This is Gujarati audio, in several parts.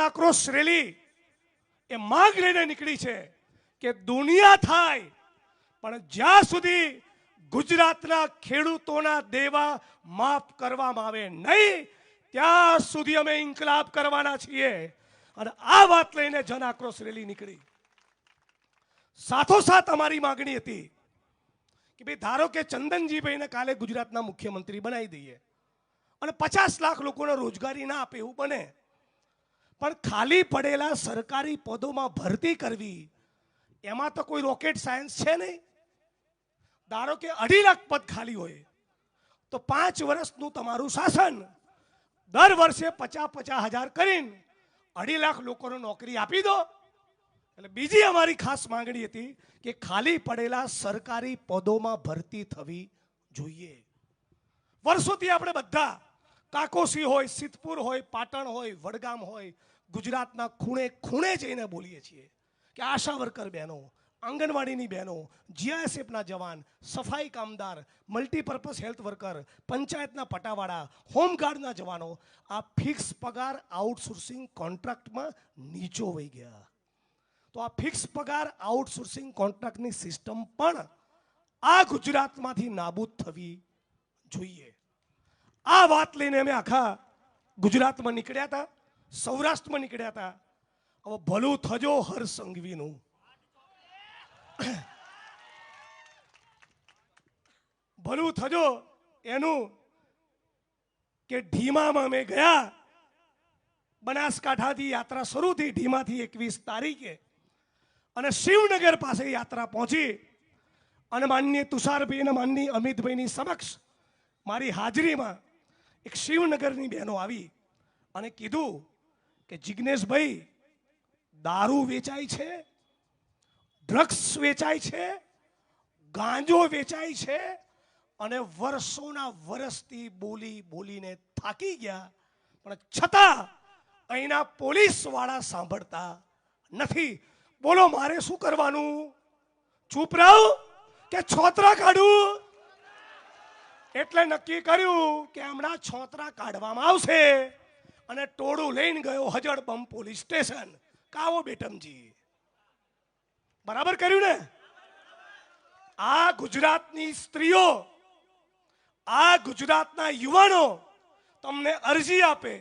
આક્રોશ રેલી એ માંગ લઈને નીકળી છે કે દુનિયા થાય, પણ જ્યાં સુધી ગુજરાતના ખેડૂતોના દેવા માફ કરવામાં આવે નહીં, ત્યાં સુધી અમે ઇન્કલાબ કરવાના છીએ. અને આ વાત લઈને જન આક્રોશ રેલી નીકળી. સાથોસાથ અમારી માંગણી હતી કે ભાઈ, ધારો કે ચંદનજીભાઈને કાલે ગુજરાતના મુખ્યમંત્રી બનાવી દઈએ અને પચાસ લાખ લોકોને રોજગારી ના આપે એવું બને પણ ખાલી પડેલા સરકારી પદોમાં ભરતી કરવી, એમાં તો કોઈ રોકેટ સાયન્સ છે નહીં. ધારો કે અઢી લાખ પદ ખાલી હોય, તો પાંચ વર્ષનું તમારું શાસન, દર વર્ષે પચાસ પચાસ હજાર કરીને અઢી લાખ લોકોને નોકરી આપી દો. એટલે બીજી અમારી ખાસ માંગણી હતી કે ખાલી પડેલા સરકારી પદોમાં ભરતી થવી જોઈએ. વર્ષોથી આપણે બધા, કાકોસી હોય, સિદ્ધપુર હોય, પાટણ હોય, વડગામ હોય ગુજરાતના ખૂણે ખૂણે જઈને બોલીએ છીએ કે આશા વર્કર બહેનો, આંગણવાડીની બહેનો, જીઆઈએસએફના જવાન, સફાઈ કામદાર, મલ્ટીપર્પઝ હેલ્થ વર્કર, પંચાયતના પટાવાળા હોમગાર્ડના જવાનો, આ ફિક્સ પગાર આઉટસોર્સિંગ કોન્ટ્રાક્ટમાં નીચો વહી ગયા. તો આ ફિક્સ પગાર આઉટસોર્સિંગ કોન્ટ્રાક્ટની સિસ્ટમ પણ આ ગુજરાતમાંથી નાબૂદ થવી જોઈએ. આ વાત લઈને અમે આખા ગુજરાતમાં નીકળ્યા હતા. સૌરાષ્ટ્રમાં નીકળ્યા હતા. હવે ભલું થજો હર સંઘવીનું ભલું થજો એનું કે ઢીમામાં અમે ગયા. બનાસકાંઠાથી યાત્રા શરૂ થઈ ઢીમાથી એકવીસ તારીખે. અને શિવનગર પાસે યાત્રા પહોંચી. અને માન્ય તુષારભાઈ અને માનની અમિતભાઈની સમક્ષ મારી હાજરીમાં એક શિવનગરની બહેનો આવી અને કીધું કે જિજ્ઞેશભાઈ દારૂ વેચાય છે ડ્રગ્સ વેચાય છે, ગાંજો વેચાય છે અને વર્ષોના વર્ષથી બોલી બોલીને થાકી ગયા, પણ છતાં અહીંના પોલીસવાળા સાંભળતા નથી. બોલો, મારે શું કરવાનું? ચૂપ રહું કે છોતરા કાઢું? એટલે નક્કી કર્યું કે હમણાં છોતરા કાઢવામાં આવશે. અને ટોળું લઈને ગયો હજડબમ પોલીસ સ્ટેશન. કાવો બેટમજી. બરાબર કર્યું ને? આ ગુજરાતની સ્ત્રીઓ, આ ગુજરાતના યુવાનો તમને અરજી આપે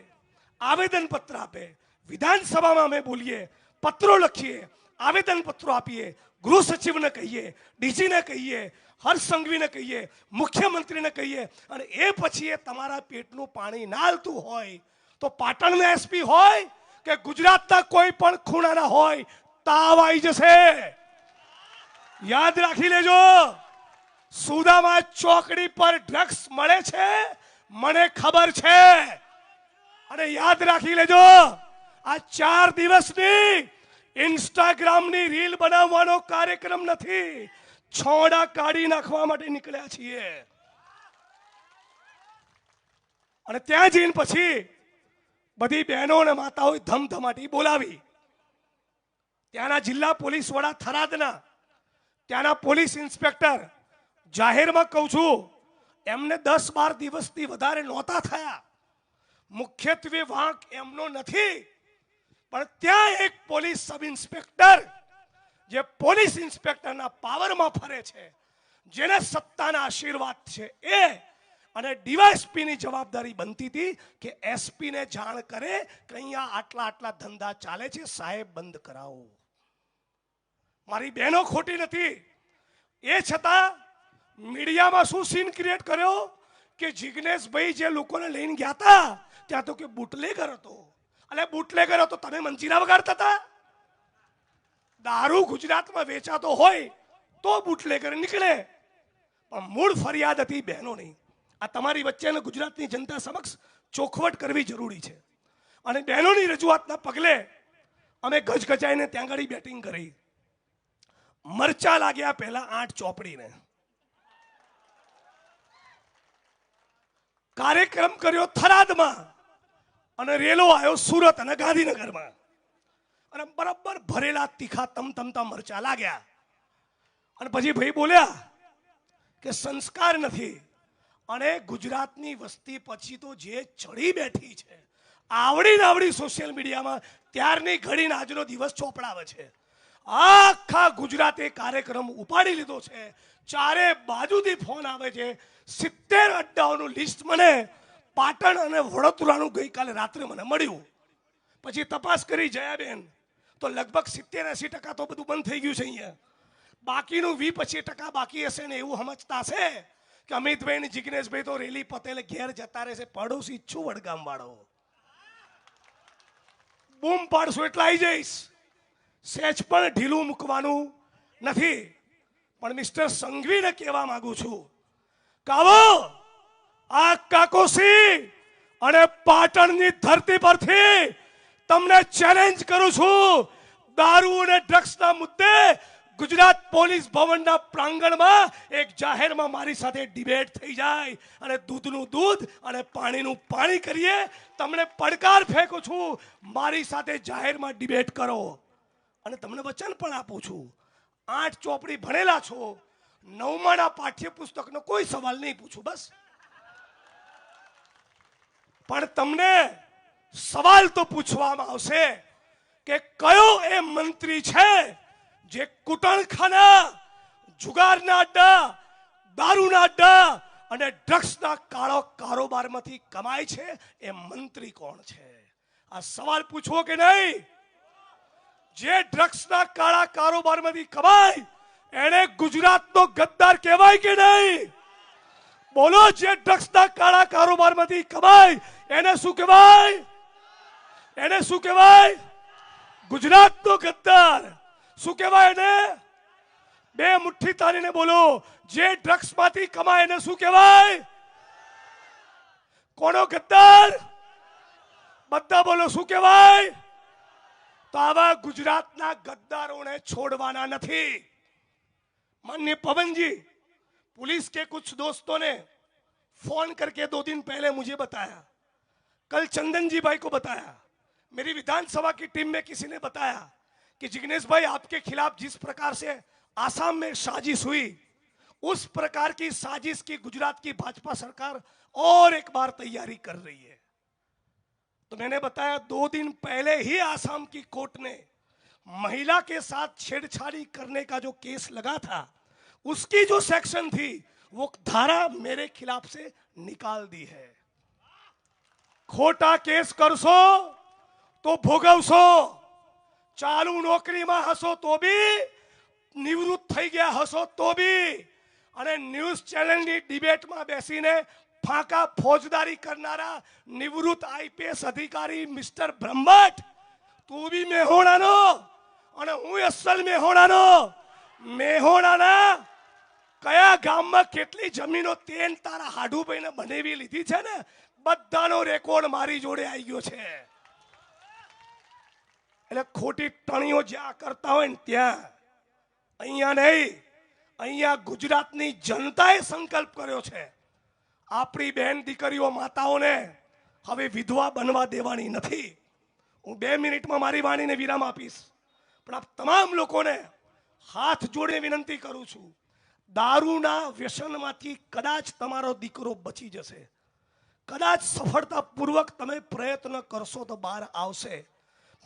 આવેદન પત્ર આપે. વિધાનસભામાં અમે બોલીએ, પત્રો લખીએ આવેદન પત્રો આપીએ, ગૃહ સચિવને કહીએ, ડીજીને કહીએ હર્ષ સંઘવીને કહીએ, મુખ્યમંત્રીને કહીએ અને એ પછી એ તમારા પેટનું પાણી નાલતું હોય તો પાટણના એસપી હોય કે ગુજરાતના કોઈ પણ ખૂણાના હોય, તાવ આવી જશે. યાદ રાખી લેજો, સુદામા ચોકડી પર ડ્રગ્સ મળે છે, મને ખબર છે. અને યાદ રાખી લેજો, આ ચાર દિવસની ઇન્સ્ટાગ્રામની રીલ બનાવવાનો કાર્યક્રમ નથી. છોડા કાઢી નાખવા માટે નીકળ્યા છીએ. અને ત્યાં જઈને પછી બધી બહેનો અને માતાઓએ ધમધમાટી બોલાવી. ત્યાંના જિલ્લા પોલીસ વડા થરાદના, ત્યાંના પોલીસ ઇન્સ્પેક્ટર, જાહેરમાં કહું છું, એમને દસ બાર દિવસથી વધારે નહોતા થયા. મુખ્યત્વે વાંક એમનો નથી, પણ ત્યાં એક પોલીસ સબ ઇન્સ્પેક્ટર, જે પોલીસ ઇન્સ્પેક્ટરના પાવરમાં ફરે છે, જેને સત્તાના આશીર્વાદ છે, એ અને ડીવાયએસપીની જવાબદારી બનતી હતી કે એસપીને જાણ કરે કે અહીંયા આટલા આટલા ધંધા ચાલે છે, સાહેબ બંધ કરાવો. મારી બહેનો ખોટી નથી. એ છતાં મીડિયામાં શું સીન ક્રિએટ કર્યો? કે જિગ્નેશભાઈ જે લોકોને લઈને ગયા હતા, ત્યાં તો કે બુટલેગર હતો. અને બુટલેગર હતો, તમે મંજીરા વગાડતા હતા? દારૂ ગુજરાતમાં વેચાતો હોય તો બુટલેગર નીકળે. પણ મૂળ ફરિયાદ હતી બહેનોની. આ તમારી વચ્ચેને ગુજરાતની જનતા સમક્ષ ચોખવટ કરવી જરૂરી છે. અને બહેનોની રજૂઆતના પગલે અમે ગજગજાઈને ત્યાં આગળ બેટિંગ કરી. મરચા લાગ્યા પહેલા આઠ ચોપડીને. કાર્યક્રમ કર્યો થરાદમાં અને રેલો આવ્યો સુરત અને ગાંધીનગરમાં. અને બરાબર ભરેલા તીખા તમ તમતા મરચા લાગ્યા. અને પછી ભાઈ બોલ્યા કે સંસ્કાર નથી. અને ગુજરાતની વસ્તી પછી તો જે ચડી બેઠી છે, આવડી નાવડી સોશિયલ મીડિયામાં ત્યારની ઘડીને આજનો દિવસ ચોપડાવે છે. આખા ગુજરાતે કાર્યક્રમ ઉપાડી લીધો છે. ચારે બાજુથી ફોન આવે છે. સિત્તેર અડ્ડાઓનું લિસ્ટ મને પાટણ અને વડોદરાનું ગઈકાલે રાત્રે મને મળ્યું. પછી તપાસ કરી જયાબેન, તો લગભગ સિત્તેર એસી ટકા તો બધું બંધ થઈ ગયું છે અહીંયા. બાકીનું વી પચીસ ટકા બાકી હશે ને એવું સમજતા છે કે અમિતભાઈ ને જિગ્નેશભાઈ તો રેલી પટેલે ઘેર જતા રહેશે પડોશી છું વડગામ વાળો બૂમ પાડશું એટલે આવી જઈશ. સેજ પણ ઢીલું મૂકવાનું નથી. પણ મિસ્ટર સંઘવીને કહેવા માંગુ છું. કાવો આ કાકોસી અને પાટણની ધરતી પરથી તમને ચેલેન્જ કરું છું. દારૂ અને ડ્રગ્સના મુદ્દે ગુજરાત પોલીસ ભવનના પ્રાંગણમાં એક જાહેરમાં મારી સાથે ડિબેટ થઈ જાય. અને દૂધનું દૂધ અને પાણીનું પાણી કરીએ. તમને પડકાર ફેંકું છું. મારી સાથે જાહેરમાં ડિબેટ કરો. અને તમને વચન પણ આપું છું. આઠ ચોપડી ભણેલા છો. નવમાના પાઠ્યપુસ્તકનો કોઈ સવાલ નહીં પૂછું, બસ. પણ તમને સવાલ તો પૂછવામાં આવશે કે કયો એ મંત્રી છે જે કુટણખાના, જુગારના અડ્ડા, દારૂના અડ્ડા અને ડ્રગ્સના કાળો કારોબારમાંથી કમાય છે, એ મંત્રી કોણ છે? આ સવાલ પૂછવો કે નહીં? જે ડ્રગ્સના કાળા કારોબારમાંથી કમાય એને ગુજરાતનો ગદ્દાર કહેવાય કે નહીં? બોલો, જે ડ્રગ્સના કાળા કારોબારમાંથી કમાય, એને શું કહેવાય? એને શું કહેવાય? ગુજરાતનો ગદ્દાર. શું કહેવાય એને બે મુઠ્ઠી તારીને બોલો જે ડ્રગ્સમાંથી કમાય એને શું કહેવાય કોનો ગદ્દાર બધા બોલો શું કહેવાય તો આવા ગુજરાતના ગદ્દારોને છોડવાના નથી माननीय पवन जी पुलिस के कुछ दोस्तों ने फोन करके दो दिन पहले मुझे बताया कल चंदन जी भाई को बताया मेरी विधानसभा की टीम में किसी ने बताया कि जिग्नेश भाई आपके खिलाफ जिस प्रकार से आसाम में साजिश हुई, उस प्रकार की साजिश की गुजरात की भाजपा सरकार और एक बार तैयारी कर रही है। तो मैंने बताया, दो दिन पहले ही आसाम की कोर्ट ने महिला के साथ छेड़छाड़ी करने का जो केस लगा था, उसकी जो सेक्शन थी, वो धारा मेरे खिलाफ से निकाल दी है। खोटा केस कर सो तो भोगव सो ચાલુ નોકરીમાં હશો તો બી નિવૃત્ત થઈ ગયા હશો તો બી. અને ન્યૂઝ ચેનલની ડિબેટમાં બેસીને ફાંકા ફોજદારી કરનારા નિવૃત્ત આઈપીએસ અધિકારી મિસ્ટર બ્રહ્મટ, તું બી મેહોણાનો. અને હું અસલ મેહોણાનો. મેહોણાના કયા ગામમાં કેટલી જમીનો તેન તારા હાડુભાઈને બનાવી લીધી છે ને? બધાનો રેકોર્ડ મારી જોડે આવી ગયો છે. એટલે ખોટી ટણીઓ જ્યાં કરતા હોય ને ત્યાં, અહીંયા નહીં, અહીંયા ગુજરાતની જનતાએ સંકલ્પ કર્યો છે. આપણી બેન દીકરીઓ માતાઓને હવે વિધવા બનવા દેવાની નથી. હું બે મિનિટમાં મારી વાણીને વિરામ આપીશ. પણ આપ તમામ લોકોને હાથ જોડે વિનંતી કરું છું, દારૂના વ્યસનમાંથી કદાચ તમારો દીકરો બચી જશે. કદાચ સફળતાપૂર્વક તમે પ્રયત્ન કરશો તો બહાર આવશે.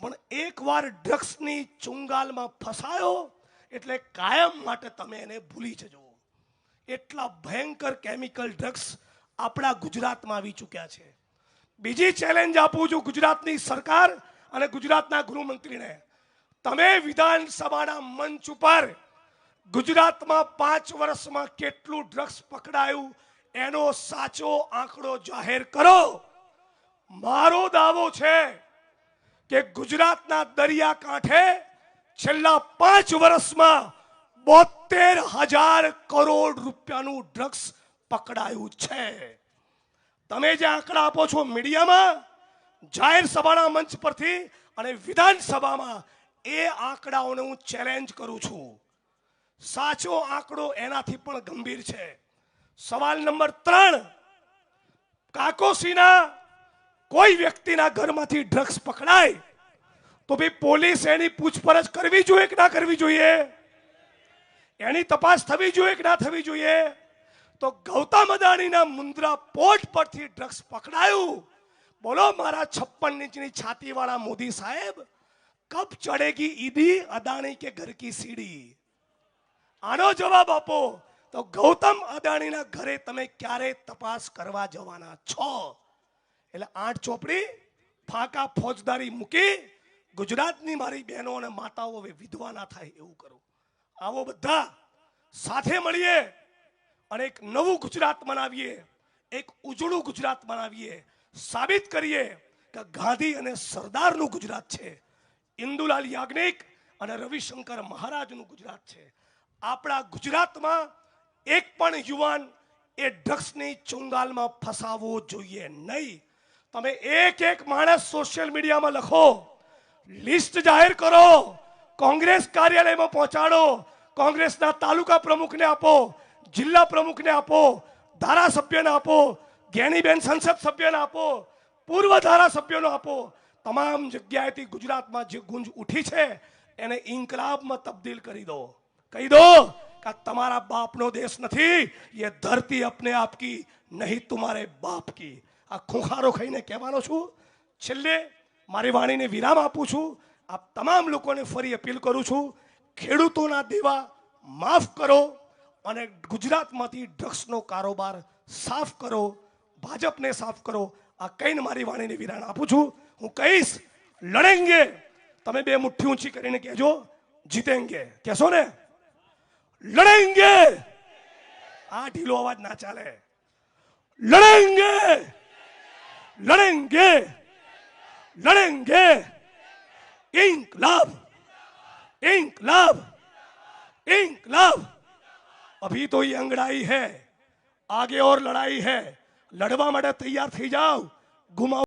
પણ એકવાર ડ્રગ્સની ચુંગાલમાં ફસાયો, એટલે કાયમ માટે તમે એને ભૂલી જજો એટલા ભયંકર કેમિકલ ડ્રગ્સ આપણા ગુજરાતમાં આવી ચૂક્યા છે. બીજી ચેલેન્જ આપું છું ગુજરાતની સરકાર અને ગુજરાતના ગૃહમંત્રીને. તમે વિધાનસભાના મંચ ઉપર ગુજરાતમાં પાંચ વર્ષમાં કેટલું ડ્રગ્સ પકડાયું એનો સાચો આંકડો જાહેર કરો. મારો દાવો છે કે ગુજરાતના દરિયાકાંઠે છેલ્લા પાંચ વર્ષમાં બોતેર હજાર કરોડ રૂપિયાનું ડ્રગ્સ પકડાયું છે. તમે જે આંકડા આપો છો મીડિયામાં, જાહેર સભાના મંચ પરથી અને વિધાનસભામાં, એ આંકડાઓને હું ચેલેન્જ કરું છું. સાચો આંકડો એનાથી પણ ગંભીર છે. સવાલ નંબર ત્રણ, કાકોસીના કોઈ વ્યક્તિના ઘરમાંથી ડ્રગ્સ પકડાય, તો ભાઈ પોલીસ એની પૂછપરછ કરવી જોઈએ કે ના કરવી જોઈએ? એની તપાસ થવી જોઈએ કે ના થવી જોઈએ? તો ગૌતમ અદાણીના મુન્દ્રા પોર્ટ પરથી ડ્રગ્સ પકડાયું. બોલો, મારા છપ્પન ઇંચની છાતીવાળા મોદી સાહેબ કબ ચડેગી ઈદી, અદાણી કે ઘર કી સીડી? આનો જવાબ આપો. તો ગૌતમ અદાણીના ઘરે તમે ક્યારે તપાસ કરવા જવાના છો? એટલે આઠ ચોપડી ફાકા ફોજદારી મૂકી ગુજરાતની મારી બહેનો અને માતાઓ હવે વિધવા ના થાય એવું કરું. આવો બધા સાથે મળીએ અને એક નવું ગુજરાત બનાવીએ એક ઉજળું ગુજરાત બનાવીએ સાબિત કરીએ કે ગાંધી અને સરદારનું ગુજરાત છે. ઇન્દુલાલ યાજ્ઞિક અને રવિશંકર મહારાજનું ગુજરાત છે. આપણા ગુજરાતમાં એક પણ યુવાન એ ડ્રગ્સની ચુંગાલમાં ફસાવવો જોઈએ નહીં. તમે એક એક માણસ સોશિયલ મીડિયામાં લખો લિસ્ટ જાહેર કરો, કોંગ્રેસ કાર્યાલયમાં પહોંચાડો, કોંગ્રેસના તાલુકા પ્રમુખને આપો, જિલ્લા પ્રમુખને આપો, ધારાસભ્યને આપો જ્ઞાનીબેન સંસદ સભ્યને આપો, પૂર્વ ધારાસભ્યોને આપો. તમામ જગ્યાએથી ગુજરાતમાં જે ગુંજ ઉઠી છે, એને ઇન્કલાબમાં તબદીલ કરી દો. કહી દો કે તમારા બાપનો દેશ નથી, એ ધરતી અપને આપકી, નહીં તુમારે બાપ કી. આ ખોખારો ખાઈને કહેવાનો છું. છેલ્લે મારી વાણીને વિરામ આપું છું. આપ તમામ લોકોને ફરી અપીલ કરું છું, ખેડૂતોના દેવા માફ કરો અને ગુજરાતમાંથી ડ્રગ્સનો કારોબાર સાફ કરો, ભાજપને સાફ કરો. આ કહીને મારી વાણીને વિરામ આપું છું. હું કહીશ, લડેંગે. તમે બે મુઠ્ઠી ઊંચી કરીને કહેજો, જીતેંગે. કહેશો ને? લડેંગે. આ ઢીલો અવાજ ના ચાલે. લડેંગે. लड़ेंगे लड़ेंगे। इंकलाब इंकलाब इंकलाब। अभी तो ये अंगड़ाई है, आगे और लड़ाई है। लड़वा मडे तैयार थी जाओ, घुमाओ।